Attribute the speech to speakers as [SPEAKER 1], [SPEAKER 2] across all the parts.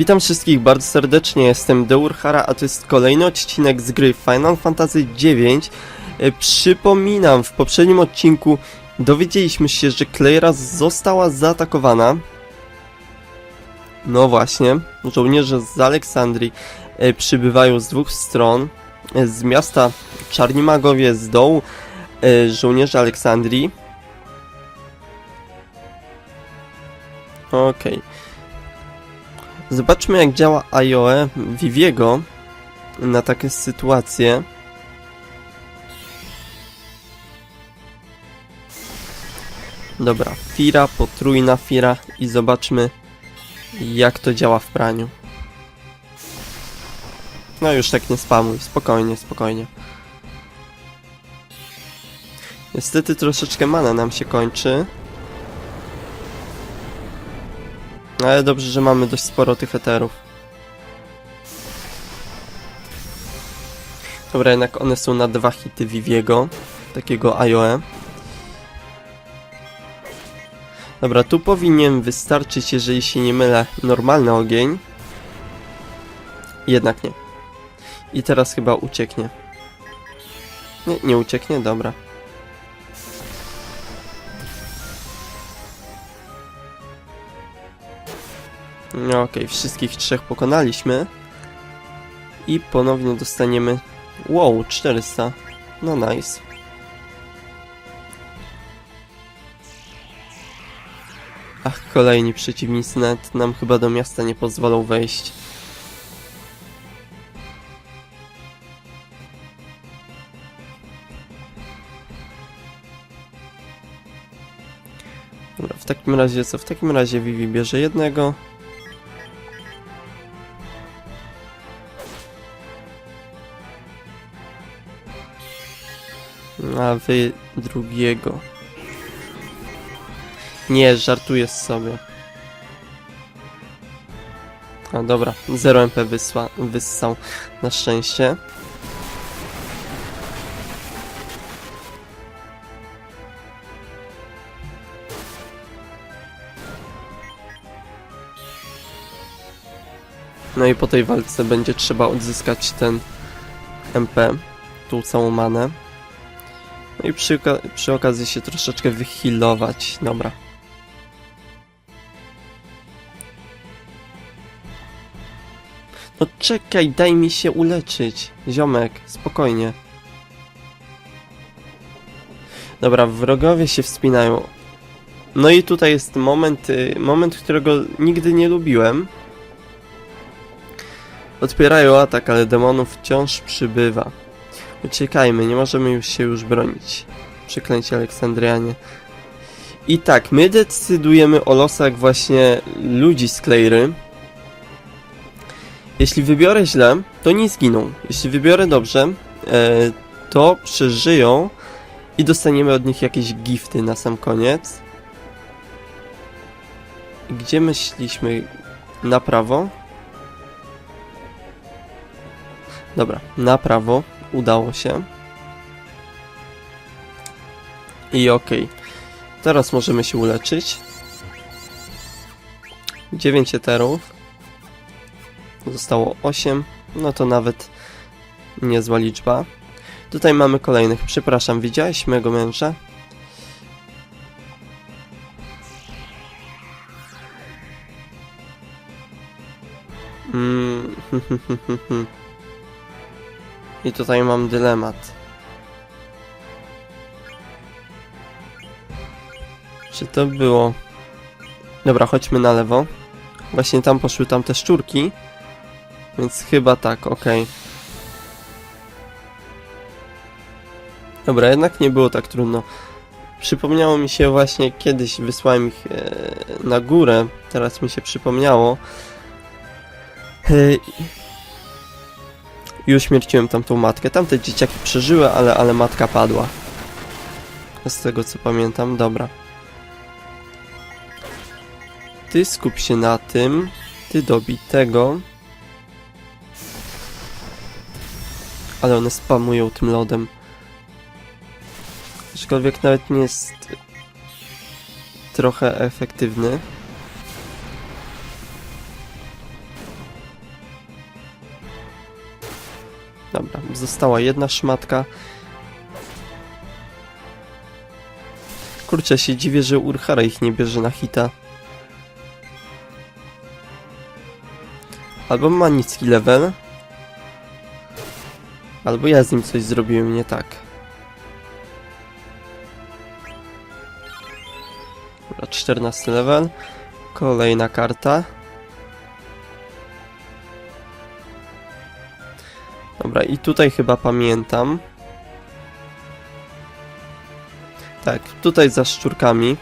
[SPEAKER 1] Witam wszystkich bardzo serdecznie, jestem Deurhara, a to jest kolejny odcinek z gry Final Fantasy IX. E, Przypominam, w poprzednim odcinku dowiedzieliśmy się, że Kleira została zaatakowana. No właśnie, żołnierze z Aleksandrii e, przybywają z dwóch stron. E, Z miasta Czarni Magowie, z dołu żołnierze Aleksandrii. Okej. Zobaczmy jak działa IOE Viviego na takie sytuacje. Dobra, Fira, potrójna Fira i zobaczmy jak to działa w praniu. No już tak nie spamuj, spokojnie, spokojnie. Niestety troszeczkę mana nam się kończy. Ale dobrze, że mamy dość sporo tych eterów. Dobra, jednak one są na dwa hity Viviego, takiego IOE. Dobra, tu powinien wystarczyć, jeżeli się nie mylę, normalny ogień. Jednak nie. I teraz chyba ucieknie. Nie, nie ucieknie? Dobra. No okej, wszystkich trzech pokonaliśmy. I ponownie dostaniemy... Wow, 400. No nice. Ach, kolejni przeciwnicy nawet nam chyba do miasta nie pozwolą wejść. Dobra, w takim razie co? W takim razie Vivi bierze jednego. A wy drugiego. Nie, żartuję z sobie. A dobra, 0 MP wysła, wyssał na szczęście. No i po tej walce będzie trzeba odzyskać ten MP, tą całą manę. No i przy, przy okazji się troszeczkę wyhealować. Dobra. No czekaj, daj mi się uleczyć. Ziomek, spokojnie. Dobra, wrogowie się wspinają. No i tutaj jest moment, y, moment, którego nigdy nie lubiłem. Odpierają atak, ale demonów wciąż przybywa. Uciekajmy, nie możemy już się już bronić. Przeklęci Aleksandrianie. I tak, my decydujemy o losach właśnie ludzi z Kleiry. Jeśli wybiorę źle, to nie zginą. Jeśli wybiorę dobrze, e, to przeżyją i dostaniemy od nich jakieś gifty na sam koniec. Gdzie myśleliśmy? Na prawo? Dobra, na prawo. Udało się. I okej. Teraz możemy się uleczyć. 9 eterów. Zostało 8. No to nawet niezła liczba. Tutaj mamy kolejnych. Przepraszam, widziałeś mojego męża? Mm, I tutaj mam dylemat. Czy to było... Dobra, chodźmy na lewo. Właśnie tam poszły tam te szczurki. Więc chyba tak, okej. Dobra, jednak nie było tak trudno. Przypomniało mi się właśnie kiedyś, wysłałem ich e, na górę. Teraz mi się przypomniało. I uśmierciłem tamtą matkę. Tamte dzieciaki przeżyły, ale, ale matka padła. Z tego co pamiętam, dobra. Ty skup się na tym. Ty dobij tego. Ale one spamują tym lodem. Aczkolwiek nawet nie jest trochę efektywny. Dobra, została jedna szmatka. Kurczę, się dziwię, że Urhara ich nie bierze na hita. Albo ma niski level. Albo ja z nim coś zrobiłem nie tak. Dobra, 14 level. Kolejna karta. Dobra, i tutaj chyba pamiętam. Tak, tutaj za szczurkami.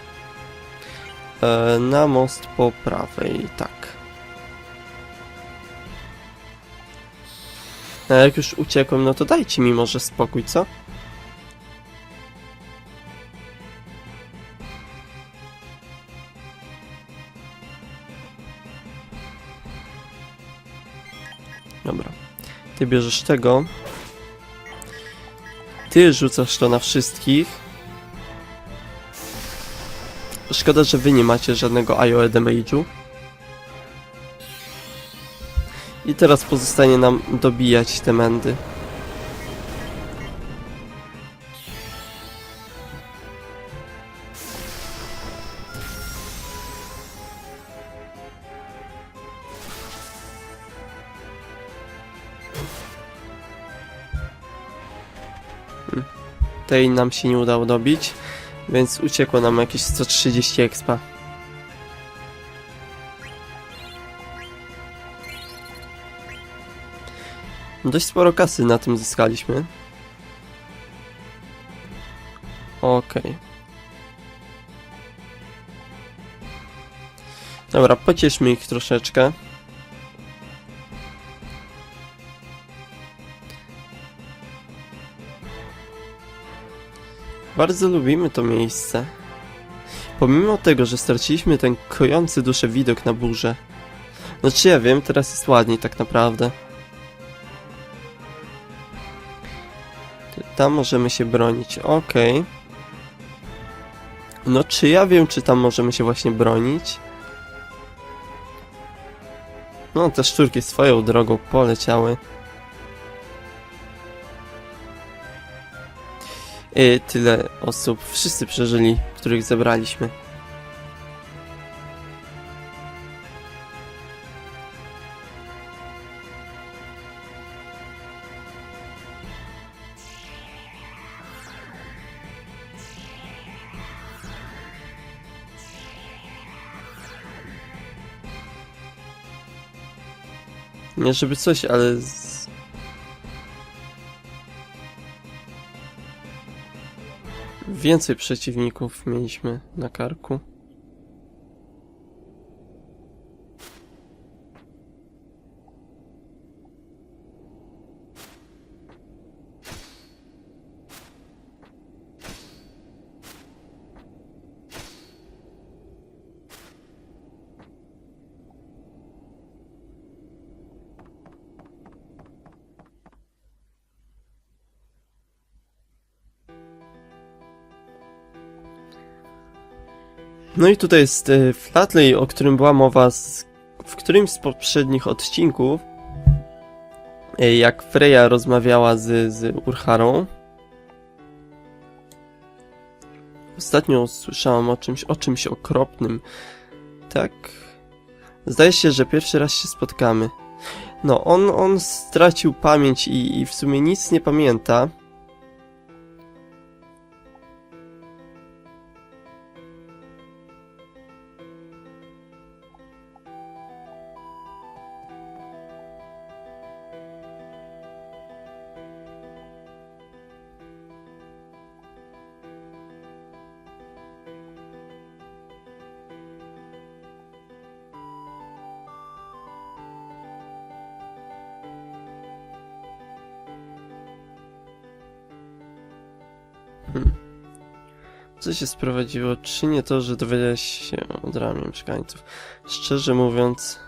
[SPEAKER 1] E, na most po prawej, tak. A jak już uciekłem, no to dajcie mi może spokój, co? Dobra. Ty bierzesz tego. Ty rzucasz to na wszystkich. Szkoda, że wy nie macie żadnego IOE damage'u. I teraz pozostanie nam dobijać te mędy. Tej nam się nie udało dobić, więc uciekło nam jakieś 130 expa. Dość sporo kasy na tym zyskaliśmy. Okej. Dobra, pocieszmy ich troszeczkę. Bardzo lubimy to miejsce. Pomimo tego, że straciliśmy ten kojący duszę widok na burzę. Znaczy ja wiem, teraz jest ładniej tak naprawdę. Tam możemy się bronić, okej. No czy ja wiem, czy tam możemy się właśnie bronić? No, te szczurki swoją drogą poleciały. Tyle osób, wszyscy przeżyli, których zebraliśmy. Nie żeby coś, ale Więcej przeciwników mieliśmy na karku. No i tutaj jest e, Flatley, o którym była mowa z, w którymś z poprzednich odcinków. E, Jak Freya rozmawiała z, z Urharą. Ostatnio słyszałam o czymś, o czymś okropnym. Tak. Zdaje się, że pierwszy raz się spotkamy. No, on, on stracił pamięć i, i w sumie nic nie pamięta. Co się sprowadziło? Czy nie to, że dowiedziałeś się o dramie mieszkańców? Szczerze mówiąc...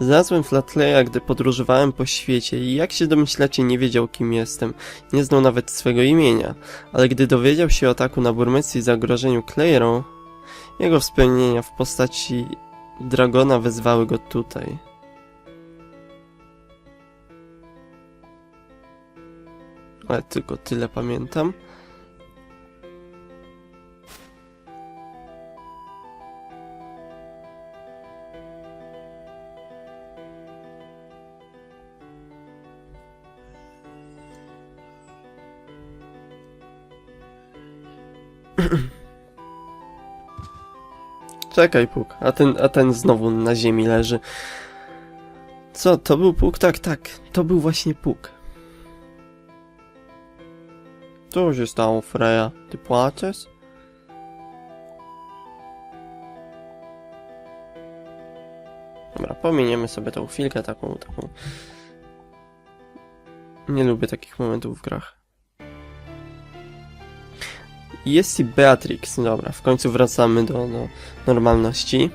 [SPEAKER 1] Znalazłem Flatleya, gdy podróżowałem po świecie i jak się domyślacie nie wiedział kim jestem, nie znał nawet swego imienia, ale gdy dowiedział się o ataku na Burmecji i zagrożeniu Clairą, jego wspomnienia w postaci Dragona wezwały go tutaj. Ale tylko tyle pamiętam. Czekaj, Puk, a ten, a ten znowu na ziemi leży. Co, to był Puk? Tak, tak, to był właśnie Puk. Co się stało, Freya? Ty płaczesz? Dobra, pominiemy sobie tą chwilkę taką, taką... Nie lubię takich momentów w grach. Jest i Beatrix. Dobra, w końcu wracamy do normalności.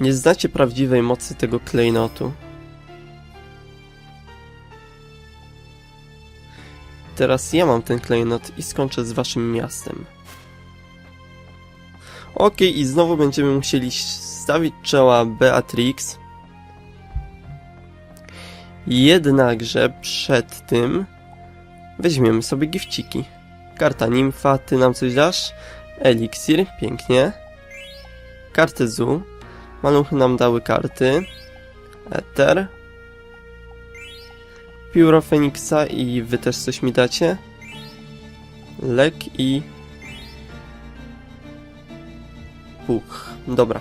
[SPEAKER 1] Nie znacie prawdziwej mocy tego klejnotu. Teraz ja mam ten klejnot i skończę z waszym miastem. Okej, i znowu będziemy musieli stawić czoła Beatrix. Jednakże przed tym weźmiemy sobie gifciki. Karta nimfa, ty nam coś dasz? Eliksir, pięknie. Karty Zu. Maluchy nam dały karty. Eter. Pióro Feniksa i wy też coś mi dacie? Lek i... Puch. Dobra.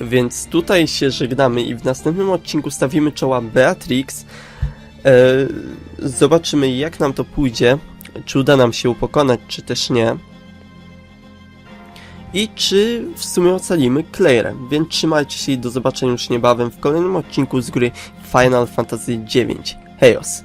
[SPEAKER 1] Więc tutaj się żegnamy i w następnym odcinku stawimy czoła Beatrix. E, zobaczymy jak nam to pójdzie. Czy uda nam się pokonać, czy też nie. I czy w sumie ocalimy Claire. Więc trzymajcie się i do zobaczenia już niebawem w kolejnym odcinku z gry Final Fantasy IX. Hejos!